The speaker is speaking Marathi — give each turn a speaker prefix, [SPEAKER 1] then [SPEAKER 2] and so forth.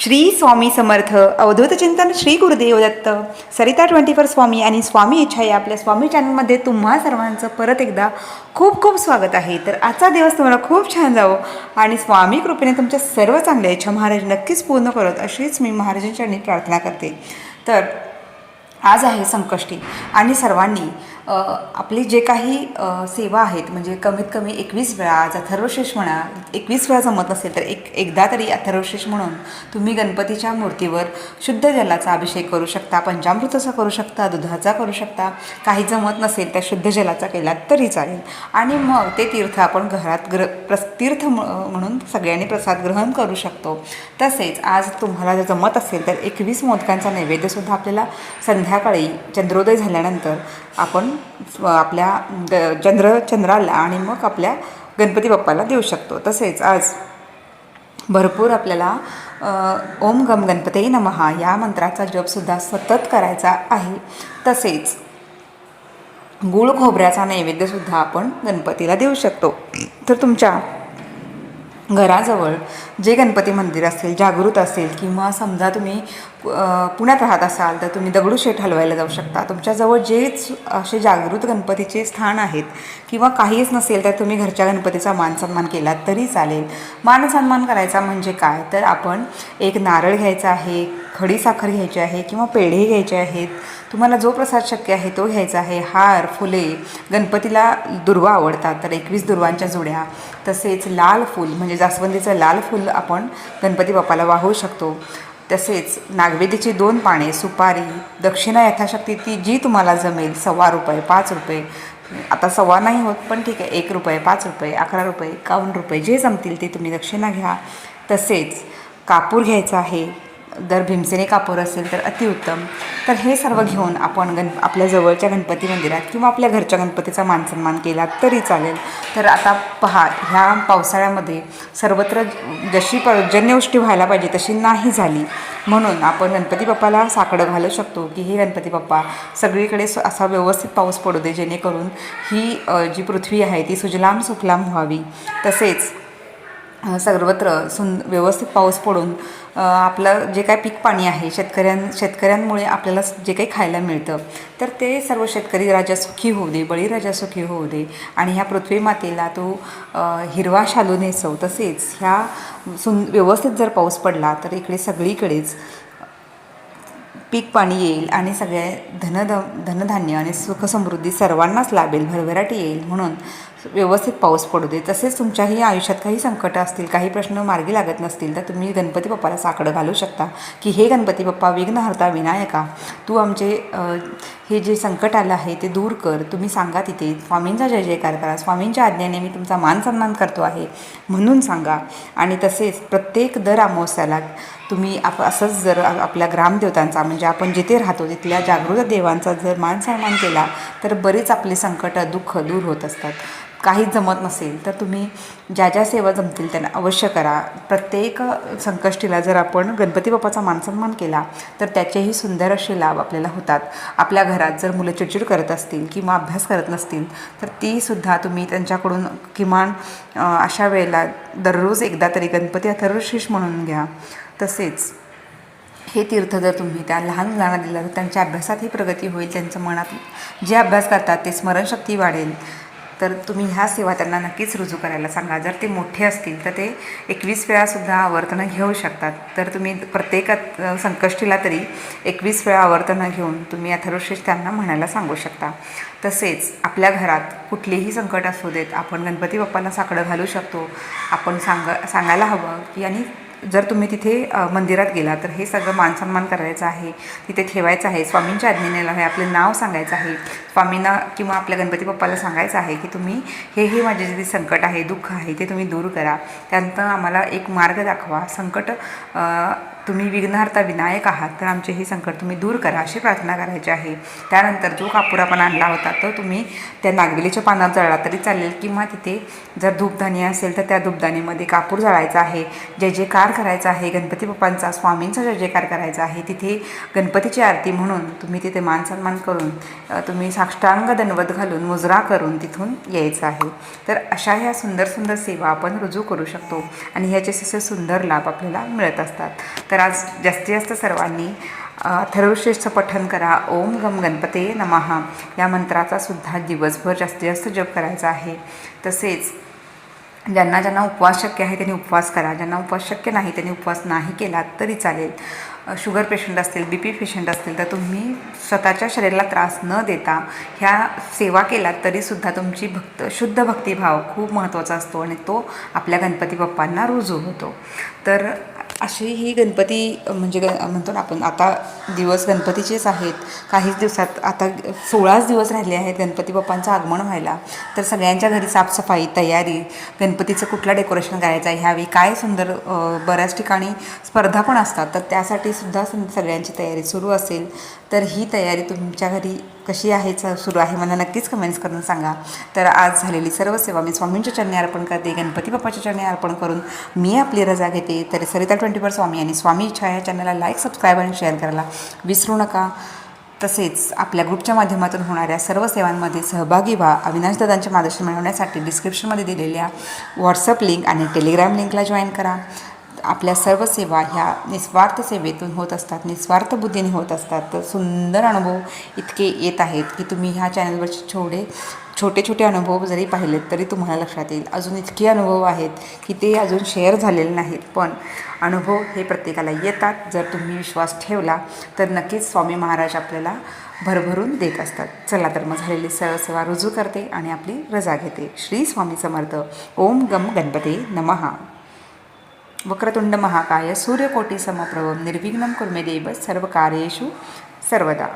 [SPEAKER 1] श्री स्वामी समर्थ अवधूत चिंतन श्री गुरुदेव दत्त सरिता ट्वेंटी फोर स्वामी आणि स्वामी इच्छा या आपल्या स्वामी चॅनलमध्ये तुम्हा सर्वांचं परत एकदा खूप खूप स्वागत आहे. तर आजचा दिवस तुम्हाला खूप छान जावो आणि स्वामी कृपेने तुमच्या सर्व चांगल्या इच्छा महाराज नक्कीच पूर्ण करत अशीच मी महाराजांच्या प्रार्थना करते. तर आज आहे संकष्टी आणि सर्वांनी आपली जे काही सेवा आहेत म्हणजे कमीत कमी एकवीस वेळा आज अथर्वशेष म्हणा एकवीस वेळा जमत नसेल तर एक एकदा तरी अथर्वशीष म्हणून तुम्ही गणपतीच्या मूर्तीवर शुद्ध जलाचा अभिषेक करू शकता पंचामृताचा करू शकता दुधाचा करू शकता. काही जमत नसेल तर शुद्ध जलाचा केला तरी चालेल. आणि मग ते तीर्थ आपण घरात ग्र प्रस तीर्थ म्हणून सगळ्यांनी प्रसाद ग्रहण करू शकतो. तसेच आज तुम्हाला जर जमत असेल तर एकवीस मोदकांचा नैवेद्यसुद्धा आपल्याला संध्याकाळी चंद्रोदय झाल्यानंतर आपण आपल्या ग- चंद्र चंद्राला आणि मग आपल्या गणपती बाप्पाला देऊ शकतो. तसेच आज भरपूर आपल्याला ओम गम गणपती नमहा या मंत्राचा जपसुद्धा सतत करायचा आहे. तसेच गुळ खोबऱ्याचा नैवेद्यसुद्धा आपण गणपतीला देऊ शकतो. तर तुमच्या घराजवळ जे गणपती मंदिर असेल जागृत असेल किंवा समजा तुम्ही पुण्यात राहत असाल तर तुम्ही दगडूशेठ हलवायला जाऊ शकता. तुमच्याजवळ जेच असे जागृत गणपतीचे स्थान आहेत किंवा काहीच नसेल तर तुम्ही घरच्या गणपतीचा मान सन्मान केला तरी चालेल. मान सन्मान करायचा म्हणजे काय? तर आपण एक नारळ घ्यायचा आहे खडी साखर घ्यायची आहे किंवा पेढे घ्यायचे आहेत तुम्हाला जो प्रसाद शक्य आहे तो घ्यायचा आहे. हार फुले गणपतीला दुर्वा आवडतात तर एकवीस दुर्वांच्या जुड्या. तसेच लाल फूल म्हणजे जास्वंदीचं लाल फूल आपण गणपती बाप्पाला वाहू शकतो. तसेच नागवेदीची दोन पाने सुपारी दक्षिणा यथाशक्ती ती जी तुम्हाला जमेल सव्वा रुपये पाच रुपये. आता सव्वा नाही होत पण ठीक आहे एक रुपये पाच रुपये अकरा रुपये एकावन्न रुपये जे जमतील ते तुम्ही दक्षिणा घ्या. तसेच कापूर घ्यायचा आहे जर भीमसेने कापूर असेल तर अतिउत्तम. तर हे सर्व घेऊन आपण गण आपल्या जवळच्या गणपती मंदिरात किंवा आपल्या घरच्या गणपतीचा मानसन्मान केला तरी चालेल. तर आता पहा ह्या पावसाळ्यामध्ये सर्वत्र जशी पर्जन्यवृष्टी व्हायला पाहिजे तशी नाही झाली. म्हणून आपण गणपती बाप्पाला साकडं घालू शकतो की हे गणपती बाप्पा सगळीकडे असा व्यवस्थित पाऊस पडू दे जेणेकरून ही जी पृथ्वी आहे ती सुजलाम सुफलाम व्हावी. तसेच सर्वत्र सुं व्यवस्थित पाऊस पडून आपलं जे काय पीक पाणी आहे शेतकऱ्यां शेतकऱ्यांमुळे आपल्याला जे काही खायला मिळतं तर ते सर्व शेतकरी राजा सुखी होऊ दे बळीराजा सुखी होऊ दे. आणि ह्या पृथ्वी मातेला तो हिरवा शालू नेसव. तसेच ह्या सुं व्यवस्थित जर पाऊस पडला तर इकडे सगळीकडेच पीक पाणी येईल आणि सगळे धनध धनधान्य आणि सुखसमृद्धी सर्वांनाच लाभेल भरभराटी येईल म्हणून व्यवस्थित पाऊस पडू दे. तसेच तुमच्याही आयुष्यात काही संकटं असतील काही प्रश्न मार्गी लागत नसतील तर तुम्ही गणपती बाप्पाला साकडं घालू शकता. की हे गणपती बाप्पा विघ्नहर्ता विनायका तू आमचे हे जे संकट आलं आहे ते दूर कर. तुम्ही सांगा तिथे स्वामींचा जय जयकार करा. स्वामींच्या आज्ञेने मी तुमचा मान सन्मान करतो आहे म्हणून सांगा. आणि तसेच प्रत्येक दर अमावस्याला तुम्ही आप असंच जर आपल्या ग्रामदेवतांचा म्हणजे आपण जिथे राहतो तिथल्या जागृत देवांचा जर मान सन्मान केला तर बरीच आपले संकट दुःख दूर होत असतात. काहीच जमत नसेल तर तुम्ही ज्या ज्या सेवा जमतील त्यांना अवश्य करा. प्रत्येक संकष्टीला जर आपण गणपती बाप्पाचा मानसन्मान केला तर त्याचेही सुंदर असे लाभ आपल्याला होतात. आपल्या घरात जर मुलं चिडचिड करत असतील किंवा अभ्यास करत नसतील तर तीसुद्धा तुम्ही त्यांच्याकडून किमान अशा वेळेला दररोज एकदा तरी गणपती अथर्वशीष म्हणून घ्या. तसेच हे तीर्थ जर तुम्ही त्या लहान मुलांना दिलं तर त्यांच्या अभ्यासातही प्रगती होईल त्यांच्या मनात जे अभ्यास करतात ते स्मरणशक्ती वाढेल. तर तुम्ही ह्या सेवा त्यांना नक्कीच रुजू करायला सांगा. जर ते मोठे असतील तर ते एकवीस वेळासुद्धा आवर्तनं घेऊ शकतात. तर तुम्ही प्रत्येक संकष्टीला तरी एकवीस वेळा आवर्तनं घेऊन तुम्ही अथर्वशेष त्यांना म्हणायला सांगू शकता. तसेच आपल्या घरात कुठलेही संकट असू देत आपण गणपती बाप्पांना साकडं घालू शकतो. आपण सांग सांगायला हवं की आणि जर तुम्ही तिथे मंदिरात गेला तर हे सगळं मानसन्मान करायचं आहे तिथे ठेवायचं आहे स्वामींच्या आज्ञेने आहे आपले नाव सांगायचं आहे स्वामींना किंवा आपल्या गणपती बाप्पाला सांगायचं आहे की तुम्ही हे हे माझे जे संकट आहे दुःख आहे ते तुम्ही दूर करा. त्यानंतर आम्हाला एक मार्ग दाखवा. संकट तुम्ही विघ्नहर्ता विनायक आहात तर आमचे हे संकट तुम्ही दूर करा अशी प्रार्थना करायची आहे. त्यानंतर जो कापूर आपण आणला होता तो तुम्ही त्या नागवेलीच्या पानात जळला तरी चालेल किंवा तिथे जर धूपदाणी असेल तर त्या धूपदाणीमध्ये कापूर जळायचा आहे. जे जे कार जयकार करायचा आहे गणपती बाप्पांचा स्वामींचा जय जयकार करायचा आहे तिथे गणपतीची आरती म्हणून तुम्ही तिथे मान सन्मान करून तुम्ही साष्टांग दणवत घालून मुजरा करून तिथून यायचं आहे. तर अशा ह्या सुंदर सुंदर सेवा आपण रुजू करू शकतो आणि ह्याचे असे सुंदर लाभ आपल्याला मिळत असतात. तर आज जास्तीत जास्त सर्वांनी अथर्वश्रेष्ठ पठन करा. ओम गम गणपते नमहा या मंत्राचा सुद्धा दिवसभर जास्तीत जास्त जप करायचा आहे. तसेच ज्यांना ज्यांना उपवास शक्य आहे त्यांनी उपवास करा. ज्यांना उपवास शक्य नाही त्यांनी उपवास नाही केला तरी चालेल. शुगर पेशंट असतील बी पी पेशंट असतील तर तुम्ही स्वतःच्या शरीराला त्रास न देता ह्या सेवा केलात तरीसुद्धा तुमची भक्त शुद्ध भक्तिभाव खूप महत्त्वाचा असतो आणि तो आपल्या गणपती बाप्पांना रुजू होतो. तर अशी ही गणपती म्हणजे ग म्हणतो ना आपण आता दिवस गणपतीचेच आहेत. काहीच दिवसात आता सोळाच दिवस राहिले आहेत गणपती बाप्पांचं आगमन व्हायला. तर सगळ्यांच्या घरी साफसफाई तयारी गणपतीचं कुठलं डेकोरेशन करायचं आहे ह्यावेळी काय सुंदर बऱ्याच ठिकाणी स्पर्धा पण असतात. तर त्यासाठी सुद्धा सगळ्यांची तयारी सुरू असेल. तर ही तयारी तुमच्या घरी कशी आहे च- सुरू आहे मला नक्कीच कमेंट्स करून सांगा. तर आज झालेली सर्व सेवा मी स्वामींच्या चरणी अर्पण करते गणपती बाप्पाच्या चरणी अर्पण करून मी आपली रजा घेते. तर सरिता ट्वेंटी फोर स्वामी आणि स्वामी इच्छा या चॅनलला लाईक सबस्क्राईब आणि शेअर करायला विसरू नका. तसेच आपल्या ग्रुपच्या माध्यमातून होणाऱ्या सर्व सेवांमध्ये सहभागी व्हा. अविनाश दादांचे मार्गदर्शन मिळवण्यासाठी डिस्क्रिप्शनमध्ये दिलेल्या व्हॉट्सअप लिंक आणि टेलिग्राम लिंकला जॉईन करा. आपल्या सर्व सेवा ह्या निस्वार्थ सेवेतून होत असतात निस्वार्थ बुद्धीने होत असतात. तर सुंदर अनुभव इतके येत आहेत की तुम्ही ह्या चॅनलवरचे छोडे छोटे छोटे अनुभव जरी पाहिलेत तरी तुम्हाला लक्षात येईल. अजून इतके अनुभव आहेत की ते अजून शेअर झालेले नाहीत. पण अनुभव हे प्रत्येकाला येतात. जर तुम्ही विश्वास ठेवला तर नक्कीच स्वामी महाराज आपल्याला भरभरून देत असतात. चला तर मग झालेली सेवा रुजू करते आणि आपली रजा घेते. श्री स्वामी समर्थ. ओम गम गणपते नमहा वक्रतुंड महाकाय सूर्यकोटी समप्रभम निर्विघ्नम कुर्मे देव सर्व कार्येषु सर्वदा.